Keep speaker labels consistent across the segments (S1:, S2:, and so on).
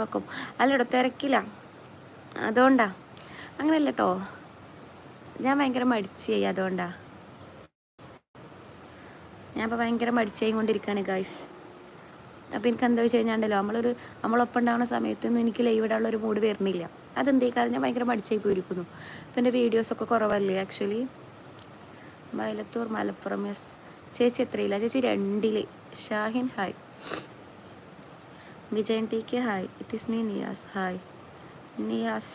S1: വെക്കും. അല്ലടോ തിരക്കില്ല അതുകൊണ്ടാ. അങ്ങനെയല്ല കേട്ടോ ഞാൻ ഭയങ്കര മടിച്ചായി അതുകൊണ്ടാ. ഞാൻ ഇപ്പോൾ ഭയങ്കര മടിച്ചായി കൊണ്ടിരിക്കുകയാണ് ഗൈസ് അപ്പോൾ എനിക്ക് എന്താ വെച്ച് കഴിഞ്ഞാണ്ടല്ലോ നമ്മളൊരു നമ്മളൊപ്പം ഉണ്ടാകുന്ന സമയത്തൊന്നും എനിക്ക് ലൈവ് ഇടാനുള്ള ഒരു മൂഡ് വരുന്നില്ല. അതെന്തേ? കാരണം ഞാൻ ഭയങ്കര മടിച്ചായി പോയിരിക്കുന്നു. എന്റെ വീഡിയോസൊക്കെ കുറവല്ലേ ആക്ച്വലി വയലത്തൂർ മലപ്പുറം എസ് ചേച്ചി എത്രയില്ല ചേച്ചി രണ്ടിൽ. Shahin hi Vijayan T K hi it is me Niyas hi Niyas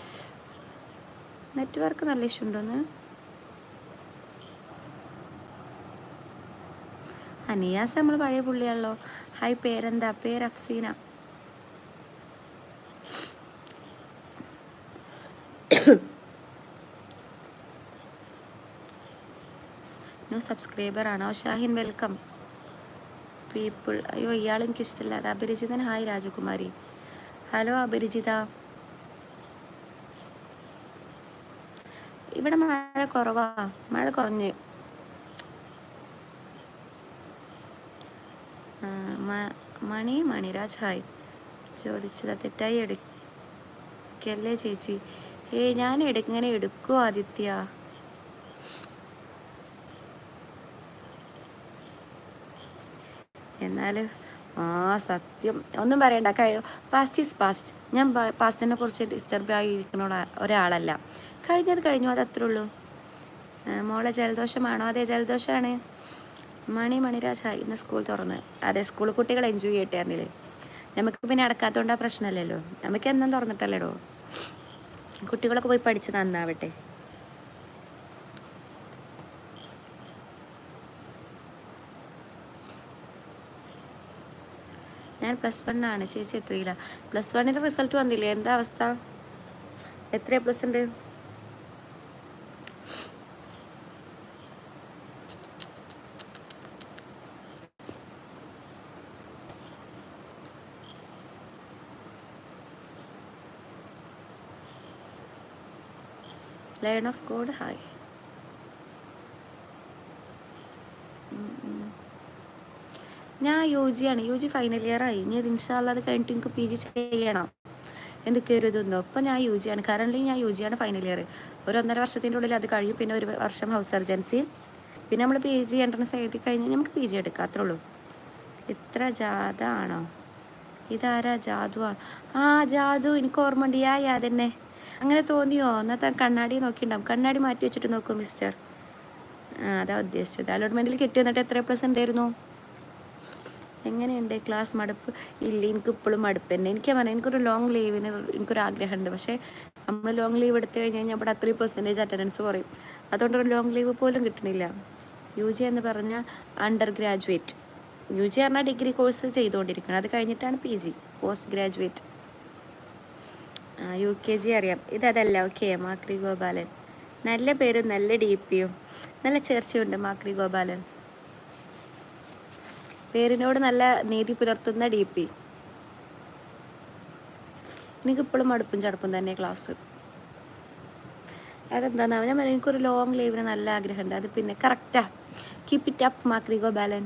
S1: network നല്ല ഇഷ്യൂ ഉണ്ടോന്ന്? ആ നിയാസ് നമ്മൾ പഴയ പുള്ളിയാണല്ലോ. ഹായ് പേരെന്താ? പേര് അഫ്സീന. ന്യൂ സബ്സ്ക്രൈബർ ആണോ? ഷാഹിൻ വെൽക്കം പീപ്പിൾ അയ്യോ ഇയാൾ എനിക്ക് ഇഷ്ടമല്ല അത് അപരിചിതൻ ഹായ് രാജകുമാരി. ഹലോ അപരിചിത ഇവിടെ മഴ കുറവാ. മഴ കുറഞ്ഞ്. മണി മണിരാജ്. ഹായ്. ചോദിച്ചത് തെറ്റായി എടുക്കല്ലേ ചേച്ചി? ഏ ഞാൻ എടുങ്ങനെ എടുക്കുമോ ആദിത്യ? എന്നാൽ ആ സത്യം. ഒന്നും പറയണ്ട. കഴിയോ പാസ്റ്റ് ഈസ് പാസ്റ്റ് ഞാൻ പാസ്റ്റിനെ കുറിച്ച് ഡിസ്റ്റർബ് ആയിരിക്കുന്ന ഒരാളല്ല. കഴിഞ്ഞത് കഴിഞ്ഞു അത് അത്രേ ഉള്ളൂ. മോളെ ജലദോഷമാണോ? അതെ ജലദോഷമാണ് മണി മണിരാജ ഇന്ന് സ്കൂൾ തുറന്ന്. അതെ സ്കൂൾ കുട്ടികൾ എൻജോയ് ചെയ്യട്ടെ നമുക്ക് പിന്നെ അടക്കാത്തോണ്ടാ പ്രശ്നമല്ലല്ലോ. നമുക്ക് എന്നും തുറന്നിട്ടല്ലേടോ? കുട്ടികളൊക്കെ പോയി പഠിച്ച് നന്നാവട്ടെ. ഞാൻ പ്ലസ് വൺ ആണ്. ചേച്ചി എത്രയില്ല പ്ലസ് വണ്ണിന്റെ റിസൾട്ട് വന്നില്ലേ? എന്താ അവസ്ഥ? എത്ര പ്ലസ് ഉണ്ട് ലയൺ ഓഫ് ഗോഡ് ഹായ് ഞാൻ യു ജി ആണ്. യു ജി ഫൈനൽ ഇയർ ആയി. ഇനി അത് ഇൻഷാല്ല അത് കഴിഞ്ഞിട്ട് എനിക്ക് പി ജി ചെയ്യണം. എന്ത് കരുതുന്നു അപ്പം ഞാൻ യു ജി ആണ്. കറന്റ് ഞാൻ യു ജി ആണ് ഫൈനൽ ഇയർ ഒരു ഒന്നര വർഷത്തിന്റെ ഉള്ളിൽ അത് കഴിയും. പിന്നെ ഒരു വർഷം ഹൗസ് സർജൻസി പിന്നെ നമ്മൾ പി ജി എൻട്രൻസ് എഴുതി കഴിഞ്ഞാൽ നമുക്ക് പി ജി എടുക്കാം. അത്രേ ഉള്ളൂ. ഇത്ര ജാഥ ആണോ? ഇതാരാ ജാതു ആണ്? ആ ജാതു എനിക്ക് ഓർമ്മ ഉണ്ട്. യാ യാ തന്നെ. അങ്ങനെ തോന്നിയോ? എന്നാൽ കണ്ണാടി നോക്കിയിട്ടുണ്ടാവും. കണ്ണാടി മാറ്റി വെച്ചിട്ട് നോക്കൂ മിസ്റ്റർ ആ അതാ ഉദ്ദേശിച്ചത്. അലോട്ട്മെന്റിൽ കിട്ടി വന്നിട്ട് എത്ര പ്ലസ് ഉണ്ടായിരുന്നു? എങ്ങനെയുണ്ട് ക്ലാസ് മടുപ്പ്? ഇല്ല എനിക്ക് ഇപ്പോഴും മടുപ്പ് തന്നെ എനിക്ക് പറയാം എനിക്കൊരു ലോങ് ലീവിന് എനിക്കൊരു ആഗ്രഹമുണ്ട് പക്ഷേ നമ്മൾ ലോങ് ലീവ് എടുത്തു കഴിഞ്ഞ് കഴിഞ്ഞാൽ ഇവിടെ അത്രയും പെർസെന്റേജ് അറ്റൻഡൻസ് കുറയും. അതുകൊണ്ട് ഒരു ലോങ് ലീവ് പോലും കിട്ടണില്ല. യു ജി എന്ന് പറഞ്ഞാൽ അണ്ടർ ഗ്രാജുവേറ്റ് യു ജി പറഞ്ഞാൽ ഡിഗ്രി കോഴ്സ് ചെയ്തുകൊണ്ടിരിക്കണം അത് കഴിഞ്ഞിട്ടാണ് P G post graduate U K G അറിയാം. ഇതല്ല ഓക്കെ മാക്രി ഗോപാലൻ നല്ല പേരും നല്ല ഡി പിയും നല്ല ചേർച്ചയുണ്ട് മാക്രി ഗോപാലൻ പേരിനോട് നല്ല നീതി പുലർത്തുന്ന ഡി പി. എനിക്കിപ്പോഴും മടുപ്പും ചടുപ്പും തന്നെ ക്ലാസ് അതെന്താണെന്ന് ഞാൻ എനിക്ക് എനിക്കൊരു ലോങ് ലീവിന് നല്ല ആഗ്രഹമുണ്ട്. അത് പിന്നെ കറക്റ്റാ കീപ് ഇറ്റ് അപ്പ് മാക്രിഗോ ബാലൻ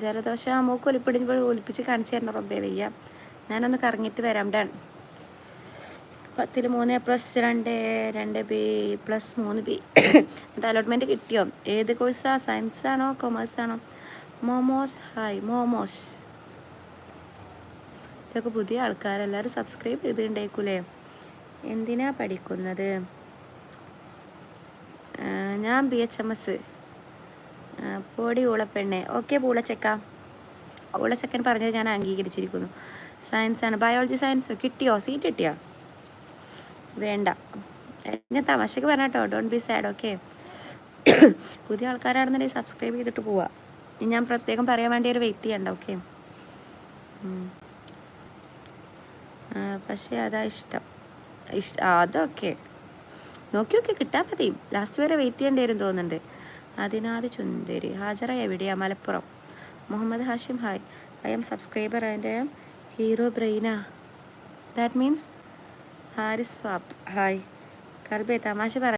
S1: ജലദോഷ മൂക്ക് ഒലിപ്പിച്ച് കാണിച്ചു തരണം റബ്ബേ വയ്യ. ഞാനൊന്ന് കറങ്ങിയിട്ട് വരാം. ഡൺ. പത്തിൽ മൂന്ന് പ്ലസ് രണ്ട് രണ്ട് ബി പ്ലസ് മൂന്ന് ബി. എന്നിട്ട് അലോട്ട്മെന്റ് കിട്ടിയോ? ഏത് കോഴ്സാ? സയൻസ് ആണോ കൊമേഴ്സ് ആണോ? മോമോസ്. Hi momos. ഇതൊക്കെ പുതിയ ആൾക്കാരെല്ലാവരും സബ്സ്ക്രൈബ് ചെയ്തിട്ടുണ്ടേക്കൂലേ എന്തിനാ പഠിക്കുന്നത്? ഞാൻ ബി എച്ച് എം എസ്. പൊടി ഊളപ്പെണ്ണെ. ഓക്കെ പൂളച്ചക്ക ഊളച്ചക്കൻ പറഞ്ഞത് ഞാൻ അംഗീകരിച്ചിരിക്കുന്നു. ആണ്. ബയോളജി സയൻസോ കിട്ടിയോ? സീറ്റ് കിട്ടിയോ? വേണ്ട. എന്നെ തമാശക്ക് പറഞ്ഞ കേട്ടോ. ഡോണ്ട് ബി സാഡ് ഓക്കെ പുതിയ ആൾക്കാരാണെന്നുണ്ടെങ്കിൽ സബ്സ്ക്രൈബ് ചെയ്തിട്ട് പോവാ. ഇനി ഞാൻ പ്രത്യേകം പറയാൻ വേണ്ടി ഒരു വെയിറ്റ് ചെയ്യണ്ട ഓക്കെ പക്ഷേ അതാ ഇഷ്ടം. ഇഷ്ട അതൊക്കെ നോക്കി നോക്കി കിട്ടാൻ മതി. ലാസ്റ്റ് വരെ വെയിറ്റ് ചെയ്യേണ്ടി വരും തോന്നുന്നുണ്ട്. അതിനാത് ചുന്ദരി ഹാജറ എവിടെയാ? Malappuram. Muhammad Hashim hi. I'm subscriber and I'm hero ബ്രെയിന that means Haris swap hi കൽബെ തമാശ പറ